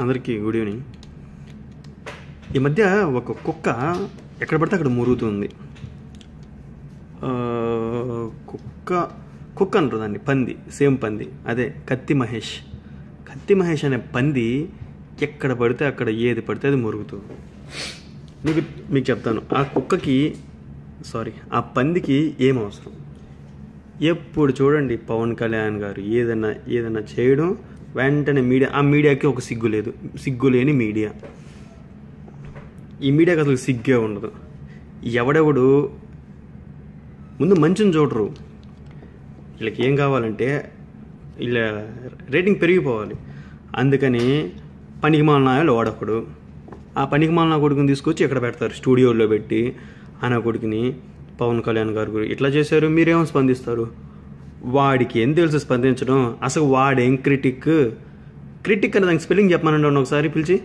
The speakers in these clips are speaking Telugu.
అందరికీ గుడ్ ఈవినింగ్. ఈ మధ్య ఒక కుక్క ఎక్కడ పడితే అక్కడ మురుగుతుంది. కుక్క కుక్క అంటారు దాన్ని పంది సేమ్ పంది అదే కత్తి మహేష్. కత్తి మహేష్ అనే పంది ఎక్కడ పడితే అక్కడ ఏది పడితే అది మురుగుతుంది మీకు మీకు చెప్తాను ఆ కుక్కకి సారీ ఆ పందికి ఏం అవసరం? ఎప్పుడు చూడండి పవన్ కళ్యాణ్ గారు ఏదైనా ఏదైనా చేయడం వెంటనే మీడియా ఆ మీడియాకి ఒక సిగ్గు లేదు. సిగ్గు లేని మీడియా. ఈ మీడియాకి అసలు సిగ్గే ఉండదు. ఎవడెవడు? ముందు మంచిని చూడరు. వీళ్ళకి ఏం కావాలంటే ఇలా రేటింగ్ పెరిగిపోవాలి. అందుకని పనికి మాలనాయాలు వాడొకడు. ఆ పనికి మాలన కొడుకుని తీసుకొచ్చి ఇక్కడ పెడతారు? స్టూడియోలో పెట్టి ఆయన కొడుకుని పవన్ కళ్యాణ్ గారు ఇట్లా చేశారు. మీరేమో స్పందిస్తారు? వాడికి ఏం తెలుసు స్పందించడం? అసలు వాడేం క్రిటిక్ క్రిటిక్ అనే దానికి స్పెల్లింగ్ చెప్పమనండి ఒకసారి పిలిచి.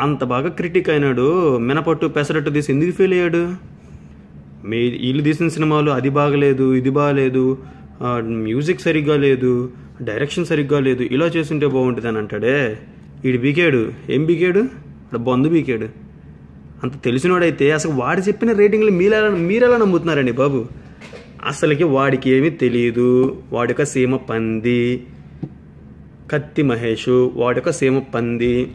అంత బాగా క్రిటిక్ అయినాడు. మినపట్టు పెసరట్టు తీసి ఎందుకు ఫెయిల్ అయ్యాడు? మీ వీళ్ళు తీసిన సినిమాలు అది బాగలేదు ఇది బాగలేదు మ్యూజిక్ సరిగ్గా లేదు డైరెక్షన్ సరిగ్గా లేదు ఇలా చేస్తుంటే బాగుంటుంది అని అంటాడే. వీడు బీకాడు. ఏం బీకాడు? బంధు బీకాడు. అంత తెలిసినోడైతే అసలు వాడు చెప్పిన రేటింగ్లు మీరెలా మీరెలా నమ్ముతున్నారండి బాబు? అసలుకి వాడికి ఏమీ తెలియదు వాడొక సీమ పంది. కత్తి మహేష్ వాడొక సీమ పంది.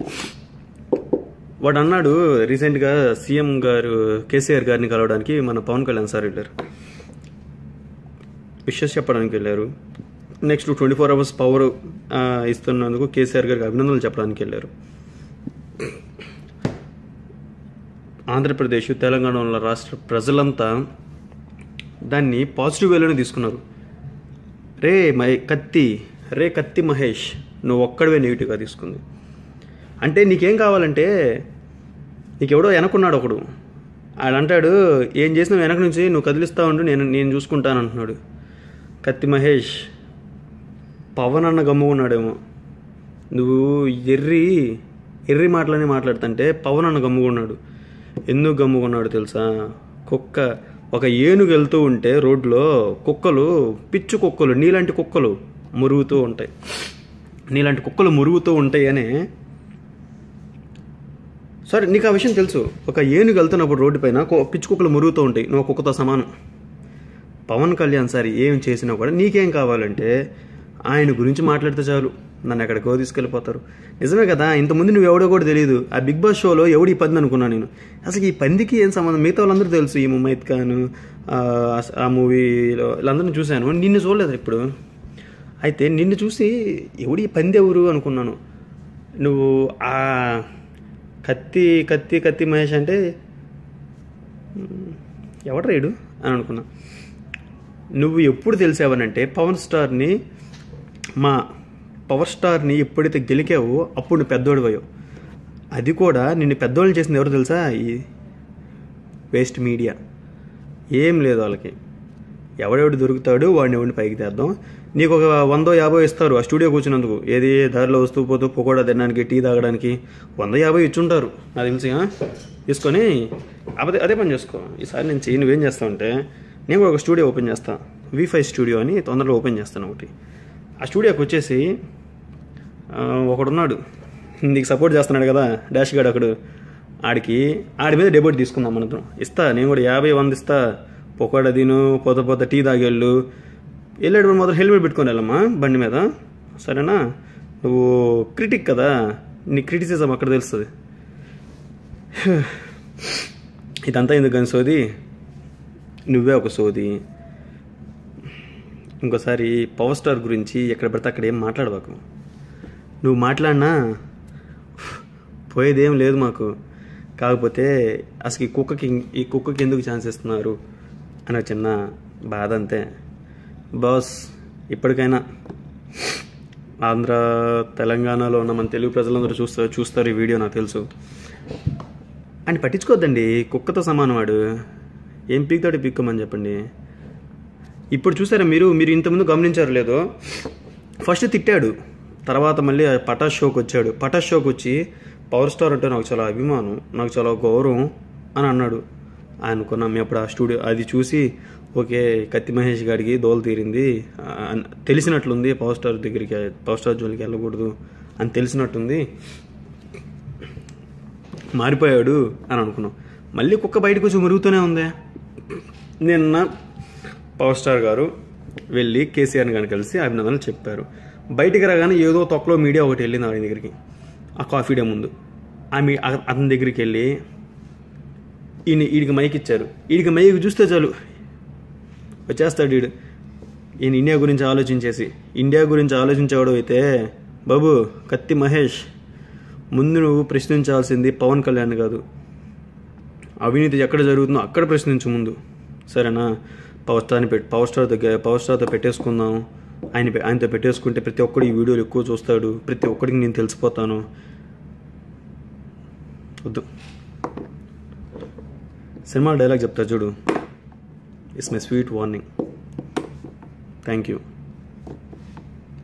వాడు అన్నాడు రీసెంట్గా సీఎం గారు కేసీఆర్ గారిని కలవడానికి మన పవన్ కళ్యాణ్ సార్ వెళ్ళారు. విషెస్ చెప్పడానికి వెళ్ళారు. Next twenty four hours power ఇస్తున్నందుకు KCR గారికి అభినందనలు చెప్పడానికి వెళ్ళారు. ఆంధ్రప్రదేశ్ తెలంగాణ రాష్ట్ర ప్రజలంతా దాన్ని పాజిటివ్ వేలోనే తీసుకున్నారు. రే మై కత్తి రే కత్తి మహేష్ నువ్వు ఒక్కడవే నెగిటివ్గా తీసుకుంది. అంటే నీకేం కావాలంటే నీకెవడో వెనకున్నాడు ఒకడు. ఆయన అంటాడు ఏం చేసినా వెనక నుంచి నువ్వు కదిలిస్తా ఉండు నేను నేను చూసుకుంటాను అంటున్నాడు. కత్తి మహేష్ పవన్ అన్న గమ్ముకున్నాడేమో నువ్వు ఎర్రి ఎర్రి మాటలనే మాట్లాడుతుంటే పవన్ అన్న గమ్ముకున్నాడు ఎందుకు గమ్ముకున్నాడు తెలుసా? కుక్క ఒక ఏనుగు వెళ్తూ ఉంటే రోడ్లో కుక్కలు పిచ్చు కుక్కలు నీలాంటి కుక్కలు మురుగుతూ ఉంటాయి. నీలాంటి కుక్కలు మురుగుతూ ఉంటాయనే సరే నీకు ఆ విషయం తెలుసు. ఒక ఏనుగు వెళ్తున్నప్పుడు రోడ్డు పైన పిచ్చు కుక్కలు మురుగుతూ ఉంటాయి. నువ్వు కుక్కతో సమానం. పవన్ కళ్యాణ్ సార్ ఏం చేసినా కూడా నీకేం కావాలంటే ఆయన గురించి మాట్లాడితే చాలు. నన్ను ఎక్కడికో తీసుకెళ్ళిపోతారు. నిజమే కదా ఇంతమంది నువ్వు ఎవడో కూడా తెలియదు. ఆ బిగ్ బాస్ షోలో ఎవడు ఈ పంది అనుకున్నాను నేను. అసలు ఈ పందికి ఏం సంబంధం? మిగతా వాళ్ళందరూ తెలుసు. ఈ ముమైత్ ఖాన్ ఆ, మూవీలో వీళ్ళందరినీ చూశాను. నిన్ను చూడలేదు ఇప్పుడు. అయితే నిన్ను చూసి ఎవడు ఈ పంది ఎవరు అనుకున్నాను. నువ్వు ఆ కత్తి కత్తి కత్తి మహేష్ అంటే ఎవడు రేడు అని అనుకున్నా. నువ్వు ఎప్పుడు తెలిసావనంటే పవన్ స్టార్ని మా పవర్ స్టార్ని ఎప్పుడైతే గెలికావో అప్పుడు నువ్వు పెద్దోడిపోయావు అది కూడా నిన్ను పెద్దోళ్ళు చేసింది ఎవరు తెలుసా? ఈ వేస్ట్ మీడియా. ఏం లేదు వాళ్ళకి. ఎవడెవడు దొరుకుతాడు వాడిని ఎవడిని పైకి తెద్దాం. నీకు ఒక వందో యాభై ఇస్తారు ఆ స్టూడియో కూర్చున్నందుకు. ఏది దారిలో వస్తూ పోతూ పకోడా తినడానికి టీ తాగడానికి వంద యాభై ఇచ్చుంటారు. నాకు తెలిసి తీసుకొని అదే అదే పని చేసుకో. ఈసారి నేను నుంచి నువ్వేం చేస్తావు అంటే నేను కూడా ఒక స్టూడియో ఓపెన్ చేస్తాను వి ఫైవ్ స్టూడియో అని తొందరలో ఓపెన్ చేస్తాను ఒకటి. ఆ స్టూడియోకి వచ్చేసి ఒకడున్నాడు. నీకు సపోర్ట్ చేస్తున్నాడు కదా డాష్ గాడు అక్కడు ఆడికి ఆడి మీద డెబోట్ తీసుకుందాం మనతో ఇస్తా నేను కూడా యాభై వంద ఇస్తా. పొకాడ తిను పొద్దు పొద్దు టీ తాగేళ్ళు. వెళ్ళేటప్పుడు మాత్రం హెల్మెట్ పెట్టుకొని వెళ్ళమ్మా బండి మీద. సరేనా? నువ్వు క్రిటిక్ కదా. నీ క్రిటిసిజం అక్కడ తెలుస్తుంది. ఇదంతా ఎందుకు కానీ సోది? నువ్వే ఒక సోది. ఇంకోసారి పవర్ స్టార్ గురించి ఎక్కడ పడితే అక్కడ ఏం మాట్లాడబాకు. నువ్వు మాట్లాడినా పోయేదేం లేదు మాకు. కాకపోతే అసలు ఈ కుక్కకి ఈ కుక్కకి ఎందుకు ఛాన్స్ ఇస్తున్నారు అనే చిన్న బాధ అంతే. బాస్ ఇప్పటికైనా ఆంధ్ర తెలంగాణలో ఉన్న మన తెలుగు ప్రజలందరూ చూస్తారు చూస్తారు ఈ వీడియో నాకు తెలుసు. అండ్ పట్టించుకోవద్దండి కుక్కతో సమానం వాడు. ఏం పీక్తాడు పీక్కోమని చెప్పండి. ఇప్పుడు చూసారా మీరు మీరు ఇంతకుముందు గమనించారు లేదో? ఫస్ట్ తిట్టాడు తర్వాత మళ్ళీ ఆ పటాష్ షోకి వచ్చాడు. పటాష్ షోకి వచ్చి పవర్ స్టార్ అంటే నాకు చాలా అభిమానం నాకు చాలా గౌరవం అని అన్నాడు. అనుకున్నాం మేము అప్పుడు ఆ స్టూడియో అది చూసి ఓకే కత్తి మహేష్ గారికి దోలు తీరింది తెలిసినట్లుంది పవర్ స్టార్ దగ్గరికి పవర్ స్టార్ జోలికి వెళ్ళకూడదు అని తెలిసినట్టుంది. మారిపోయాడు అని అనుకున్నాం. మళ్ళీ కుక్క బయటకు వచ్చి మురుగుతూనే ఉంది. నిన్న పవర్ స్టార్ గారు వెళ్ళి కేసీఆర్ని కానీ కలిసి అభినందనలు చెప్పారు. బయటికి రాగానే ఏదో తొక్కలో మీడియా ఒకటి వెళ్ళింది ఆయన దగ్గరికి. ఆ కాఫీ డే ముందు. ఆమె అతని దగ్గరికి వెళ్ళి ఈయన వీడికి మైక్ ఇచ్చారు. వీడికి మైక్ చూస్తే చాలు. వచ్చేస్తాడు వీడు ఈయన ఇండియా గురించి ఆలోచించేసి ఇండియా గురించి ఆలోచించేవాడు అయితే బాబు కత్తి మహేష్ ముందు నువ్వు ప్రశ్నించాల్సింది పవన్ కళ్యాణ్ కాదు. అవినీతి ఎక్కడ జరుగుతుందో అక్కడ ప్రశ్నించు ముందు. సరేనా? పవర్ స్టార్ని పెట్టి పవర్ స్టార్ దగ్గర పవర్ స్టార్తో పెట్టేసుకుందాం. ఆయన ఆయనతో పెట్టేసుకుంటే ప్రతి ఒక్కడు ఈ వీడియోలు ఎక్కువ చూస్తాడు. ప్రతి ఒక్కడికి నేను తెలిసిపోతాను. వద్దు. సినిమా డైలాగ్ చెప్తా చూడు. It's my sweet warning thank you